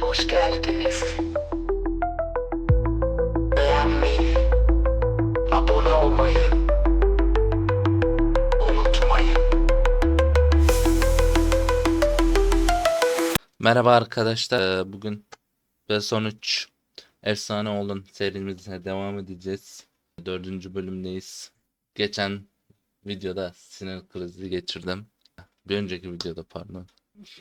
Hoş geldiniz. Beğenmeyi, abone olmayı. Merhaba arkadaşlar. Ee, Bugün ve sonuç Efsane Olun serimize devam edeceğiz. Dördüncü bölümdeyiz. Geçen videoda sinir krizi geçirdim. Bir önceki videoda pardon.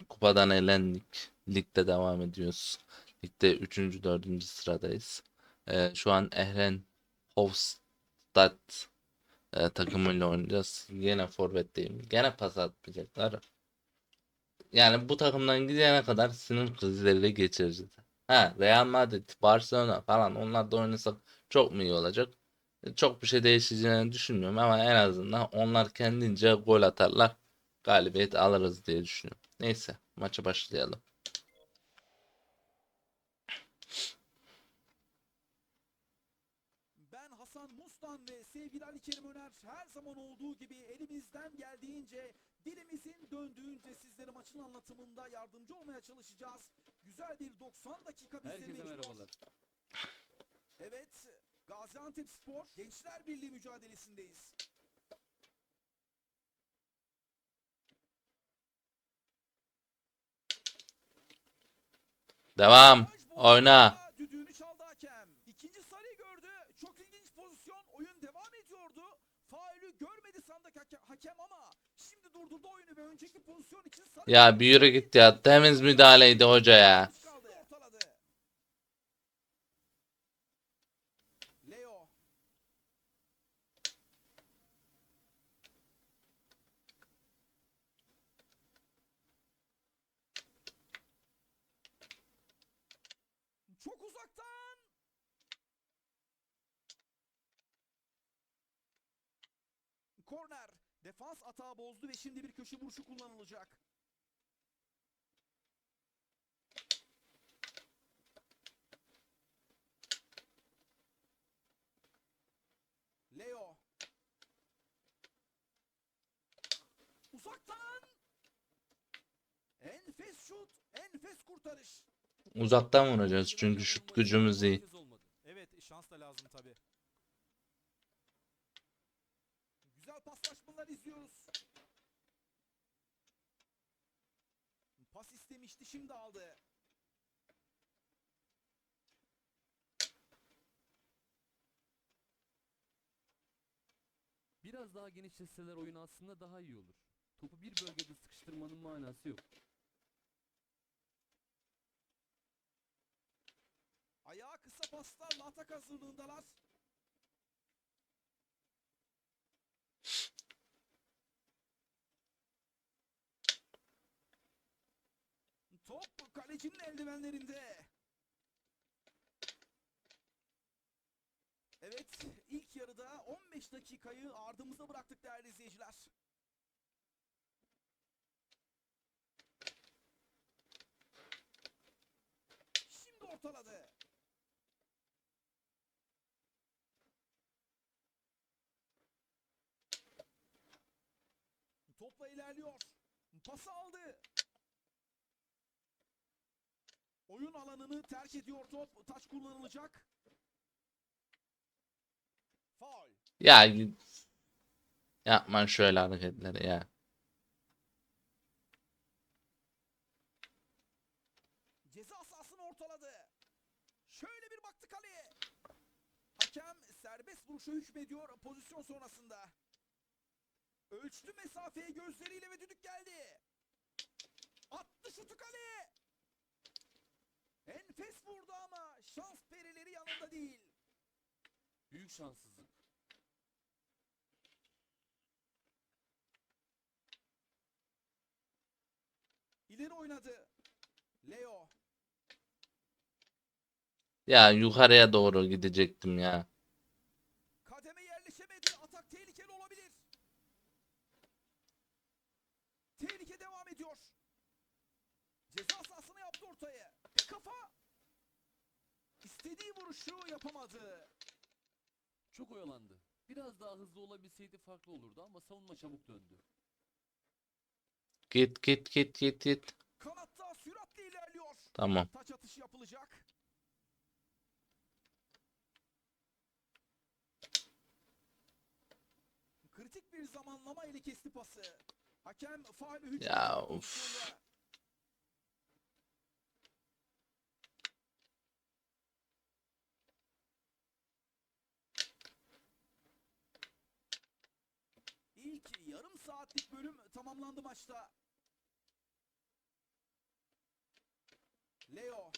Kupadan elendik. Ligde devam ediyoruz. Ligde 3. 4. sıradayız. Ee, şu an Ehren Hofstad e, takımıyla oynayacağız. Yine forvetteyim. Gene pas atmayacaklar. Yani bu takımdan gidene kadar sinir krizleriyle geçireceğiz. Ha Real Madrid, Barcelona falan onlar da oynasak çok mu iyi olacak? E, Çok bir şey değişeceğini düşünmüyorum ama en azından onlar kendince gol atarlar. Galibiyet alırız diye düşünüyorum. Neyse maça başlayalım. Ben Hasan Mustan ve Öner her zaman olduğu gibi elimizden geldiğince dilimizin döndüğünce sizlere maçın anlatımında yardımcı olmaya çalışacağız. Güzel bir 90 dakika bizleri Herkese bekliyor. merhabalar. Evet, Gaziantep Spor Gençler Birliği mücadelesindeyiz. Devam. Oyna. Düdüğünü çaldı hakem. İkinci sarıyı gördü. Çok ilginç pozisyon. Oyun devam ediyordu. Faulü görmedi sandık hakem, hakem ama şimdi durdurdu oyunu ve önceki pozisyon için sarı Ya bir yürü git ya. Temiz müdahaleydi hoca ya. kaldı. Ortaladı. Leo. Çok uzaktan. Korner. Defans atağı bozdu ve şimdi bir köşe vuruşu kullanılacak. Leo. Uzaktan. Enfes şut, enfes kurtarış. Uzaktan vuracağız çünkü şut gücümüz olmadı. Evet, şans da lazım tabi. Güzel paslaşmalar izliyoruz. İstemişti, şimdi aldı. Biraz daha genişletseler oyun aslında daha iyi olur. Topu bir bölgede sıkıştırmanın manası yok. Ayağı kısa paslarla atak hazırlığındalar. Top kalecinin eldivenlerinde. Evet, ilk yarıda 15 dakikayı ardımızda bıraktık değerli izleyiciler. Şimdi ortaladı. Topla ilerliyor. Pası aldı. Oyun alanını terk ediyor top. Taç kullanılacak. Faul. Ya yapma şöyle hareketleri ya. Ceza sahasını ortaladı. Şöyle bir baktı kaleye. Hakem serbest vuruşa hükmediyor pozisyon sonrasında. Ölçtü mesafeyi gözleriyle ve düdük geldi. Attı şutu kaleye. Enfes vurdu ama şans perileri yanında değil. Büyük şanssızlık. İleri oynadı. Leo. Ya yukarıya doğru gidecektim ya. Kademe yerleşemedi. Atak tehlikeli olabilir. Tehlike devam ediyor. Ceza sahasını yaptı ortaya. Bir kafa. İstediği vuruşu yapamadı. Çok oyalandı. Biraz daha hızlı olabilseydi farklı olurdu ama savunma çabuk döndü. Git git git git git. Kanatta süratle ilerliyor. Tamam. Taç atışı yapılacak. Kritik bir zamanlama ile kesti pası. Hakem faul hücum Ya, of. İlk yarım saatlik bölüm tamamlandı maçta. Leo.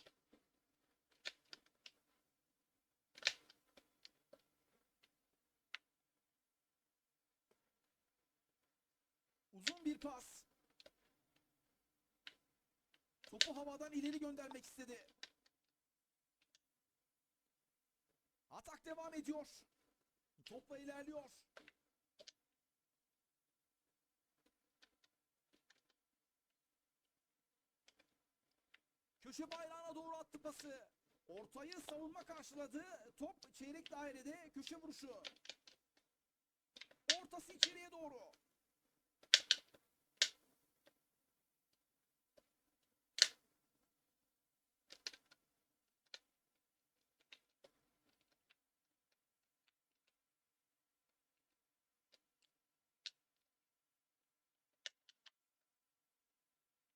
Uzun bir pas. Topu havadan ileri göndermek istedi. Atak devam ediyor. Topla ilerliyor. Köşe bayrağına doğru attı pası. Ortayı savunma karşıladı. Top çeyrek dairede köşe vuruşu. Ortası içeriye doğru.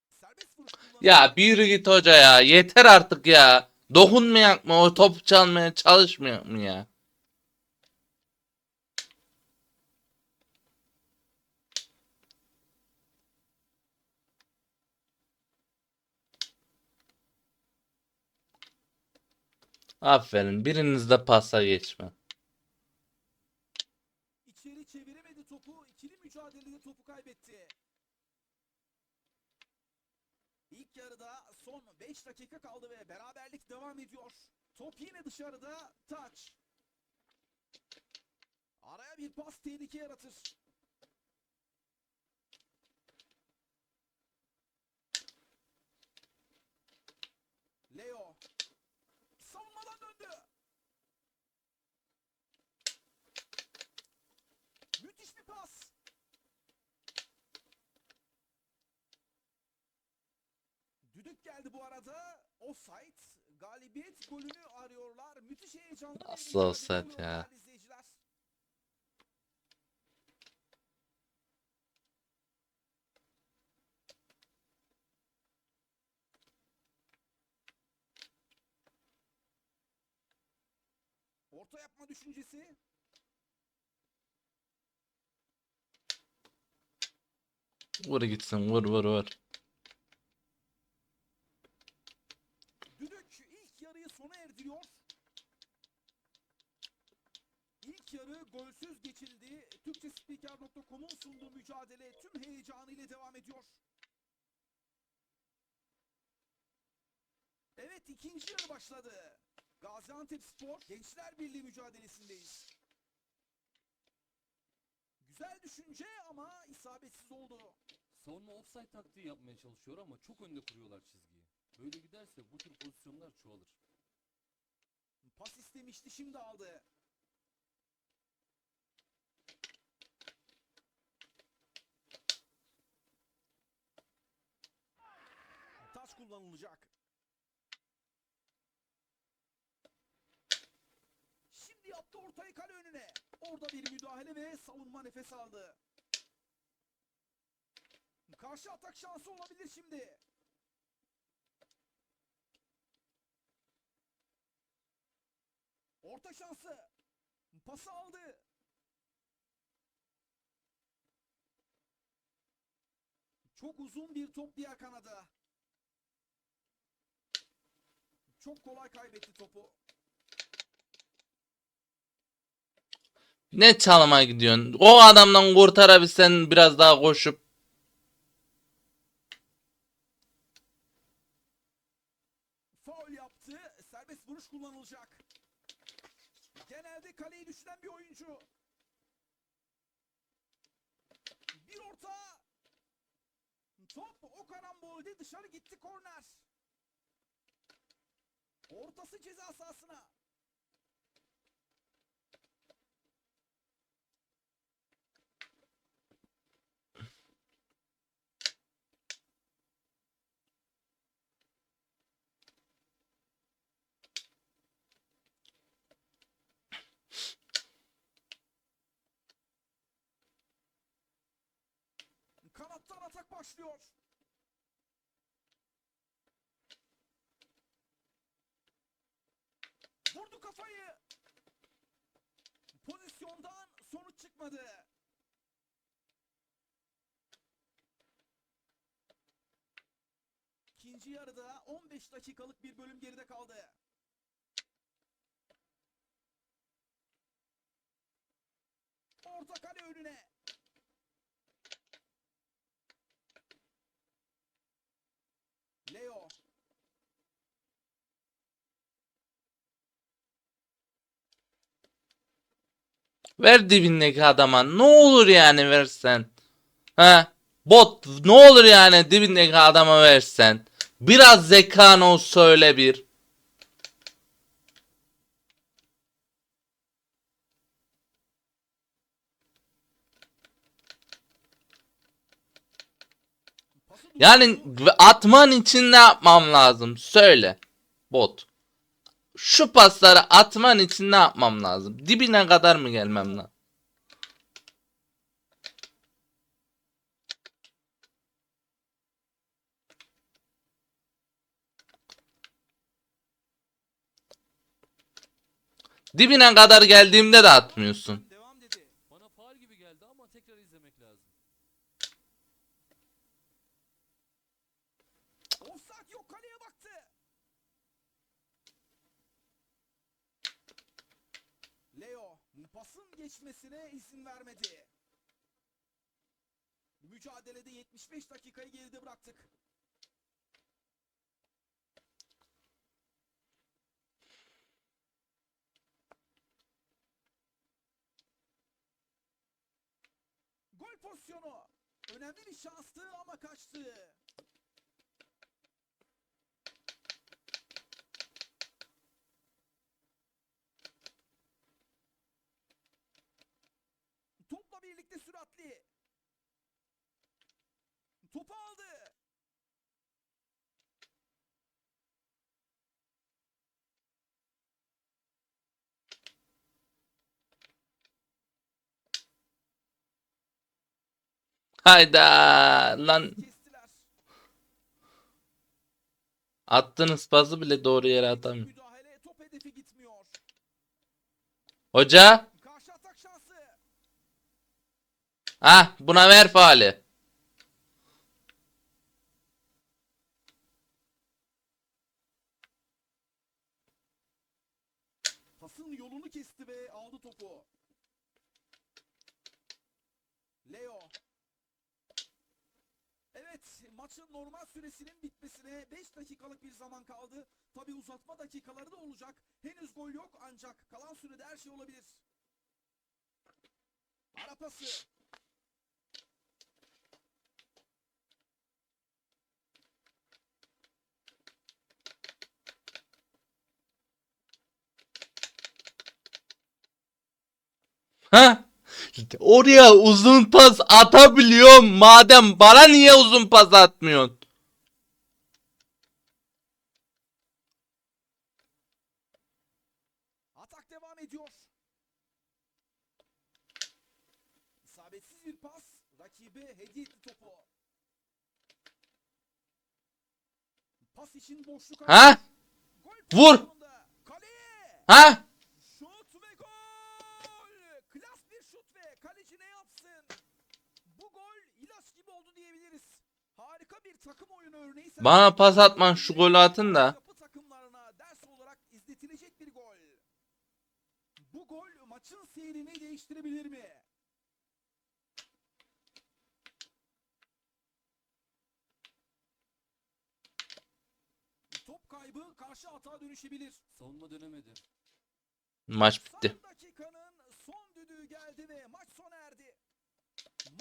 Serbest vuruş kullanıldı. Ya bir git hoca ya. Yeter artık ya. Dokunmayak mı? O top çalmaya çalışmıyor mu ya? Aferin. Biriniz de pasa geçme. İçeri çeviremedi topu. İkili mücadelede topu kaybetti. İlk yarıda son 5 dakika kaldı ve beraberlik devam ediyor. Top yine dışarıda. Taç. Araya bir pas tehlike yaratır. Leo. Savunmadan döndü. Müthiş bir pas. Düdük geldi bu arada. Offside. Galibiyet golünü arıyorlar. Müthiş heyecanlı mücadele offside ya? Orta yapma düşüncesi. Vur gitsin vur vur vur. Düdük ilk yarıyı sona erdiriyor. İlk yarı golsüz geçildi. Türkçespiker.com'un sunduğu mücadele tüm heyecanıyla devam ediyor. Evet ikinci yarı başladı. Gaziantep Spor Gençler Birliği mücadelesindeyiz. Güzel düşünce ama isabetsiz oldu. Savunma offside taktiği yapmaya çalışıyor ama çok önde kuruyorlar çizgiyi. Böyle giderse bu tür pozisyonlar çoğalır. Pas istemişti şimdi aldı. Kullanılacak. Şimdi yaptı ortayı kale önüne. Orada bir müdahale ve savunma nefes aldı. Karşı atak şansı olabilir şimdi. Orta şansı. Pası aldı. Çok uzun bir top diğer kanada. Çok kolay kaybetti topu. Ne çalmaya gidiyorsun? O adamdan kurtarabilsen biraz daha koşup Faul yaptı. Serbest vuruş kullanılacak. Genelde kaleyi düşünen bir oyuncu. Bir orta. Top o karambolde dışarı gitti korner. Ortası ceza sahasına. Kanattan atak başlıyor. Kafayı. Pozisyondan sonuç çıkmadı. İkinci yarıda 15 dakikalık bir bölüm geride kaldı. Orta kale önüne. Leo. Ver dibindeki adama. Ne olur yani versen. Ha? Bot ne olur yani dibindeki adama versen. Biraz zekan olsa öyle bir. Yani atman için ne yapmam lazım? Söyle. Bot. Şu pasları atman için ne yapmam lazım? Dibine kadar mı gelmem lazım? Dibine kadar geldiğimde de atmıyorsun. Devam dedi. Bana faal gibi geldi ama tekrar izlemek lazım. Offside yok kaleye baktı. Leo pasın geçmesine izin vermedi. Mücadelede 75 dakikayı geride bıraktık. Gol pozisyonu. Önemli bir şanstı ama kaçtı. Topla süratli. Topu aldı. Hayda lan Kestiler. attığınız pası bile doğru yere atamıyor. Müdahale top hedefi gitmiyor. Hoca Karşı atak şansı. Ah buna ver faali. Pasın yolunu kesti ve aldı topu. Leo. Evet, maçın normal süresinin bitmesine 5 dakikalık bir zaman kaldı. Tabi uzatma dakikaları da olacak. Henüz gol yok ancak kalan sürede her şey olabilir. Ara pası. Ha? Oraya uzun pas atabiliyorum madem bana niye uzun pas atmıyorsun? Atak devam ediyor. İsabetsiz bir pas. Rakibe hediye etti topu. Pas için boşluk Ha? Vur. Ha? Şut ve gol. Klas bir şut ve kaleci ne yapsın? Bu gol ilaç gibi oldu diyebiliriz. Harika bir takım oyunu örneği. Bana pas atman şu golü atın da. Yapı takımlarına ders olarak izletilecek bir gol. Bu gol maçın seyrini değiştirebilir mi? Top kaybı karşı hata dönüşebilir. Savunma dönemedi. Maç bitti. Son dakikanın son düdüğü geldi ve maç.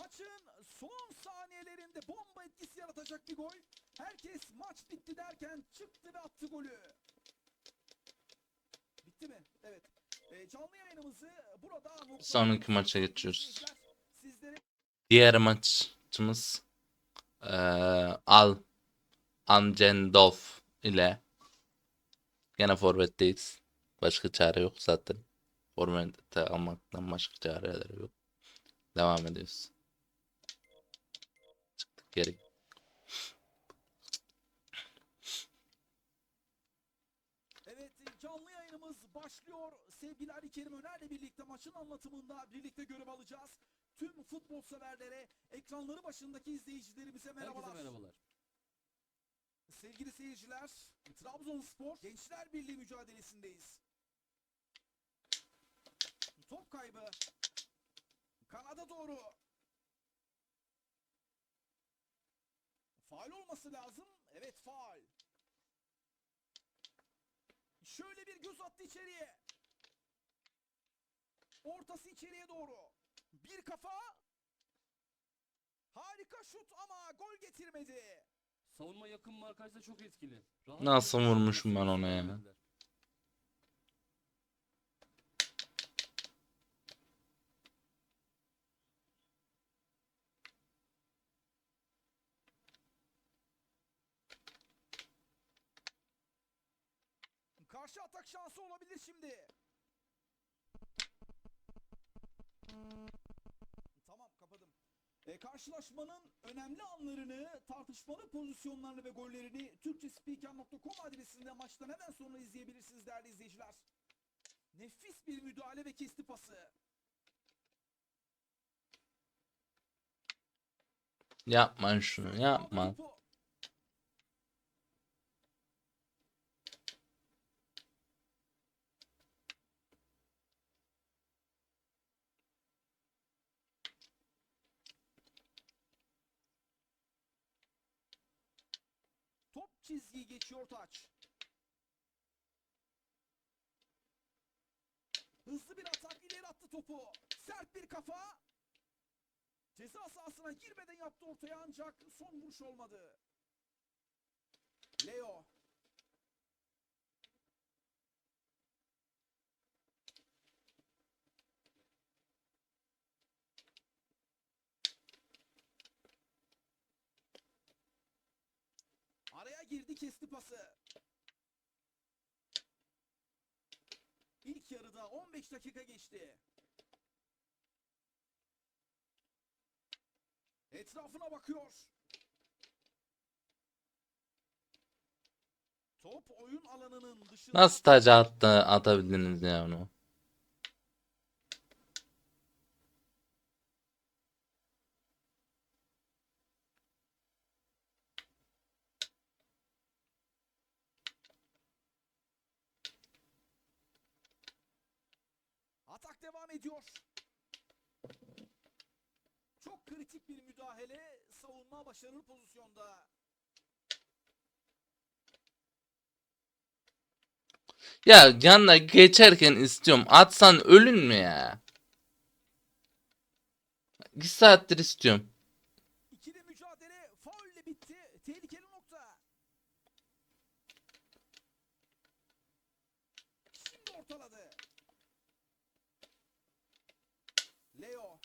Maçın son saniyelerinde bomba etkisi yaratacak bir gol. Herkes maç bitti derken çıktı ve attı golü. Bitti mi? Evet. Ee, canlı yayınımızı burada. Sonraki maça geçiyoruz. Sizlere Diğer maçımız eee, Al Amcendov ile gene forvetteyiz. Başka çare yok zaten. Forvette almaktan başka çareleri yok. Devam ediyoruz gerek. Evet canlı yayınımız başlıyor. Sevgili Ali Kerim Öner'le birlikte maçın anlatımında birlikte görev alacağız. Tüm futbol severlere, ekranları başındaki izleyicilerimize merhabalar. Herkese merhabalar. Sevgili seyirciler, Trabzonspor Gençler Birliği mücadelesindeyiz. Top kaybı. Kanada doğru. Faul olması lazım. Evet faul. Şöyle bir göz attı içeriye. Ortası içeriye doğru. Bir kafa. Harika şut ama gol getirmedi. Savunma yakın markajda çok etkili. Rahat Nasıl vurmuşum ben ona ya? verdiler. Karşı atak şansı olabilir şimdi. Tamam kapadım. E, karşılaşmanın önemli anlarını, tartışmalı pozisyonlarını ve gollerini Türkçespiker.com adresinde maçtan hemen sonra izleyebilirsiniz değerli izleyiciler. Nefis bir müdahale ve kesti pası. Yapma şunu yapma. topu. Top çizgiyi geçiyor taç. Hızlı bir atak ileri attı topu. Sert bir kafa. Ceza sahasına girmeden yaptı ortaya ancak son vuruş olmadı. Leo. Araya girdi kesti pası. İlk yarıda 15 dakika geçti. Etrafına bakıyor. Top oyun alanının dışında. Nasıl taca attı atabildiniz ya onu? Atak devam ediyor. Çok kritik bir müdahale. Savunma başarılı pozisyonda. Ya yanına geçerken istiyorum. Atsan ölün mü ya? Bir saattir istiyorum. İkili mücadele faulle bitti. Tehlikeli nokta. Şimdi ortaladı. Leo.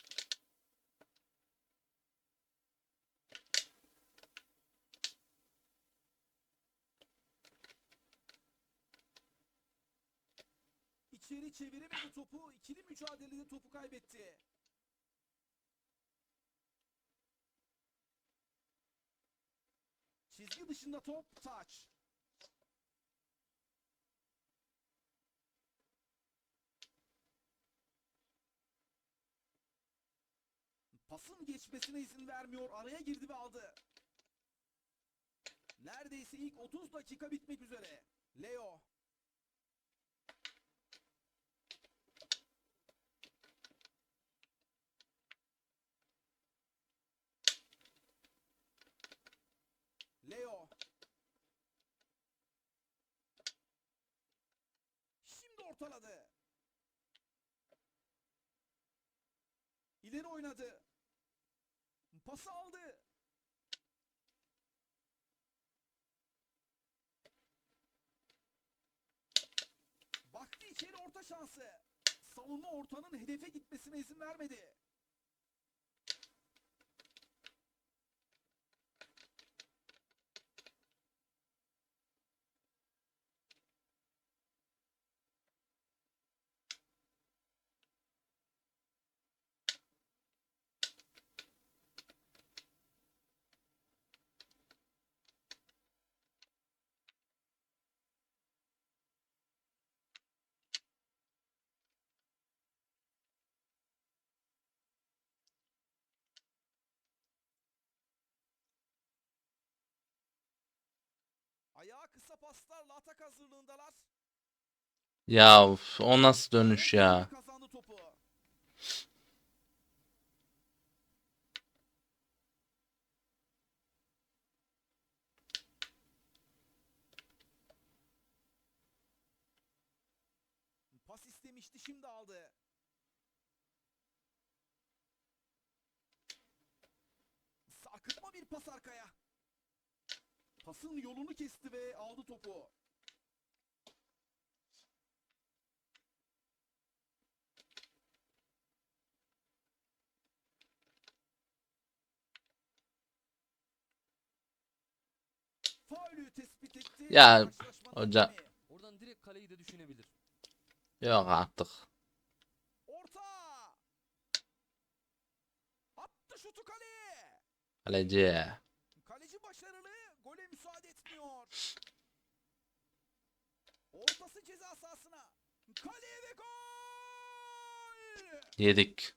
İçeri çeviremedi topu. İkili mücadelede topu kaybetti. Çizgi dışında top taç. Pasın geçmesine izin vermiyor. Araya girdi ve aldı. Neredeyse ilk 30 dakika bitmek üzere. Leo. Leo. Şimdi ortaladı. İleri oynadı. Pası aldı. Baktı içeri orta şansı. Savunma ortanın hedefe gitmesine izin vermedi. Kısa paslarla atak hazırlığındalar. Ya uf, o nasıl dönüş ya? Kazandı topu. Pas istemişti şimdi aldı. Sarkıtma bir pas arkaya. Pasın yolunu kesti ve aldı topu. Faulü tespit etti. Ya, hoca. Oradan direkt kaleyi de düşünebilir. Yok artık. Orta. Attı şutu kaleye. Kaleci başarılı. Gole müsaade etmiyor. Ortası ceza sahasına. Kaleye ve gol. Yedik.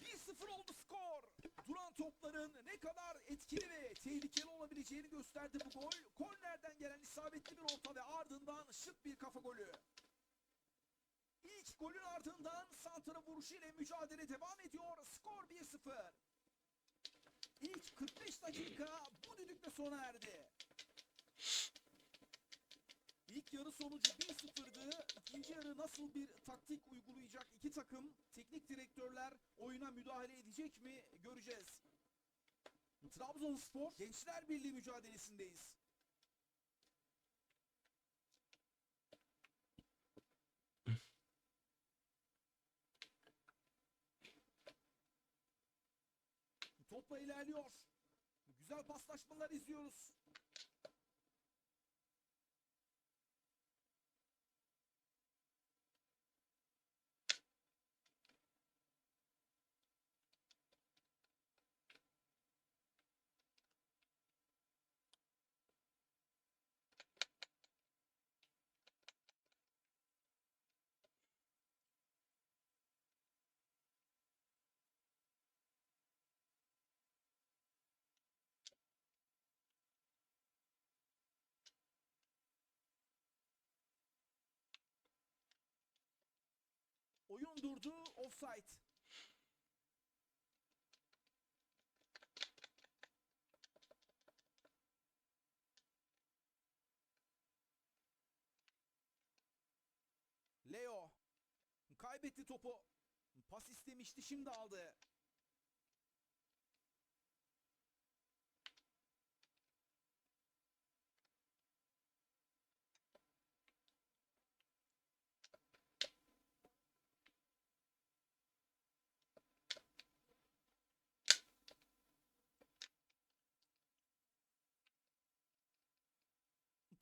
1-0 oldu skor. Duran topların ne kadar etkili ve tehlikeli olabileceğini gösterdi bu gol. Kornerden gelen isabetli bir orta ve ardından şık bir kafa golü. İlk golün ardından santra vuruşu ile mücadele devam ediyor. Skor 1-0. İlk 45 dakika bu düdükle sona erdi. İlk yarı sonucu 1-0'dı. İkinci yarı nasıl bir taktik uygulayacak iki takım, teknik direktörler oyuna müdahale edecek mi göreceğiz. Trabzonspor Gençler Birliği mücadelesindeyiz. Topla ilerliyor. Güzel paslaşmalar izliyoruz. Oyun durdu. Offside. Leo kaybetti topu. Pas istemişti şimdi aldı.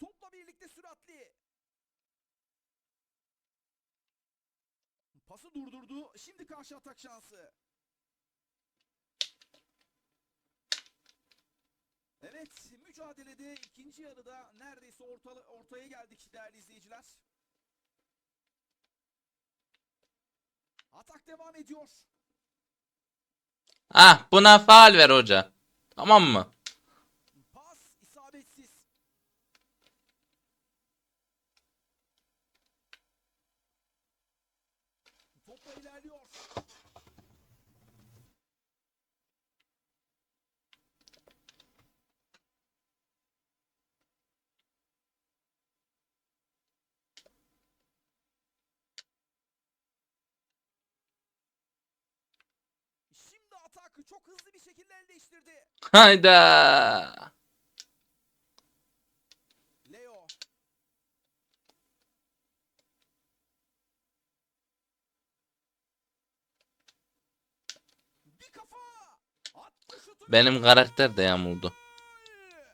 Topla birlikte süratli. Pası durdurdu. Şimdi karşı atak şansı. Evet, mücadelede ikinci yarıda neredeyse orta, ortaya geldik değerli izleyiciler. Atak devam ediyor. Ah buna faal ver hoca. Tamam mı? Pas isabetsiz. Topla ilerliyor. Atakı çok hızlı bir şekilde el değiştirdi. Hayda. Leo. Bir kafa. Attı şutu. Benim karakter de yamuldu.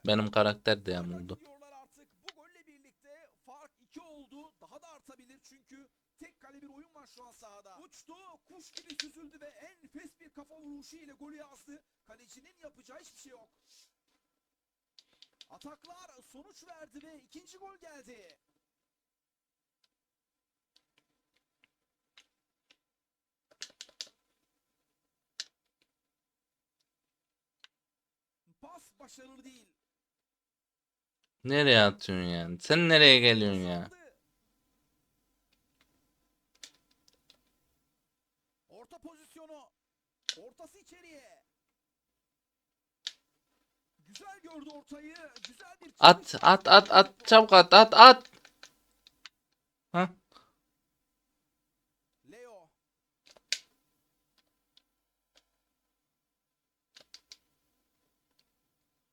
Benim karakter de Atak yamuldu. diyorlar artık. Bu golle birlikte fark 2 oldu. Daha da artabilir çünkü tek kale bir oyun var şu an sahada. Uçtu, kuş gibi süzüldü ve enfes bir kafa vuruşu ile golü yazdı. Kalecinin yapacağı hiçbir şey yok. Ataklar sonuç verdi ve ikinci gol geldi. Pas başarılı değil. Nereye atıyorsun yani? Sen nereye geliyorsun ya? Orta pozisyonu. Ortası içeriye. Güzel gördü ortayı. Güzel bir At at at at çabuk at at at. Ha? Leo.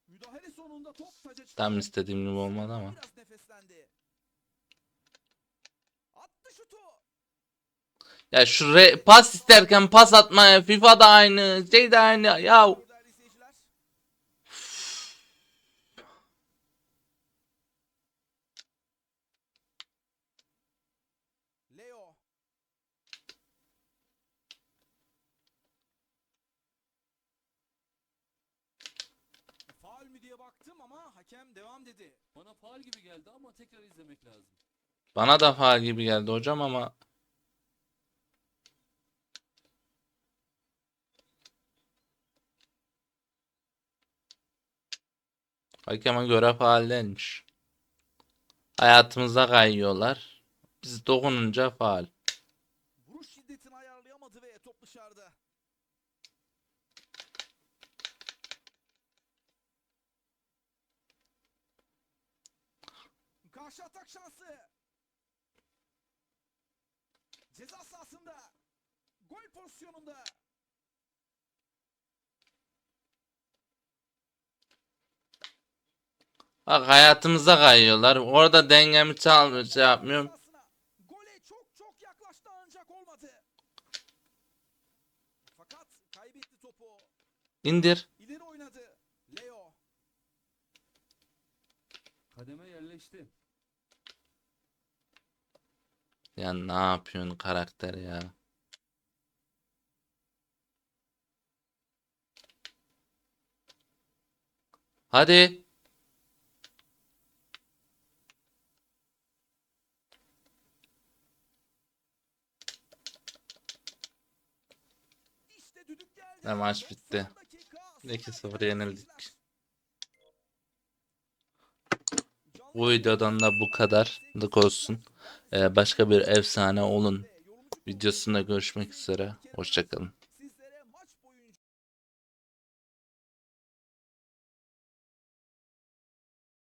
Müdahale sonunda top taca çıktı. Tam istediğim gibi olmadı ama. Biraz nefeslendi. Attı şutu. Ya şu re- pas isterken pas atma FIFA da aynı şey de aynı ya. Leo. Faul mü diye baktım ama hakem devam dedi. Bana faal gibi geldi ama tekrar izlemek lazım. Bana da faal gibi geldi hocam ama Hakeme göre faal değilmiş. Hayatımıza kayıyorlar. Biz dokununca faal. Vuruş şiddetini ayarlayamadı ve top dışarıda. Karşı atak şansı. Ceza sahasında. Gol pozisyonunda. Bak hayatımıza kayıyorlar. Orada dengemi çal şey yapmıyorum. İndir. İleri oynadı. Leo. Kademe yerleşti. Ya ne yapıyorsun karakter ya? Hadi. İşte düdük geldi. Ve maç 90 bitti. dakika, 2-0 sona yenildik. Bu videodan da bu kadarlık olsun. Ee, başka bir efsane olun videosunda görüşmek üzere. Hoşçakalın.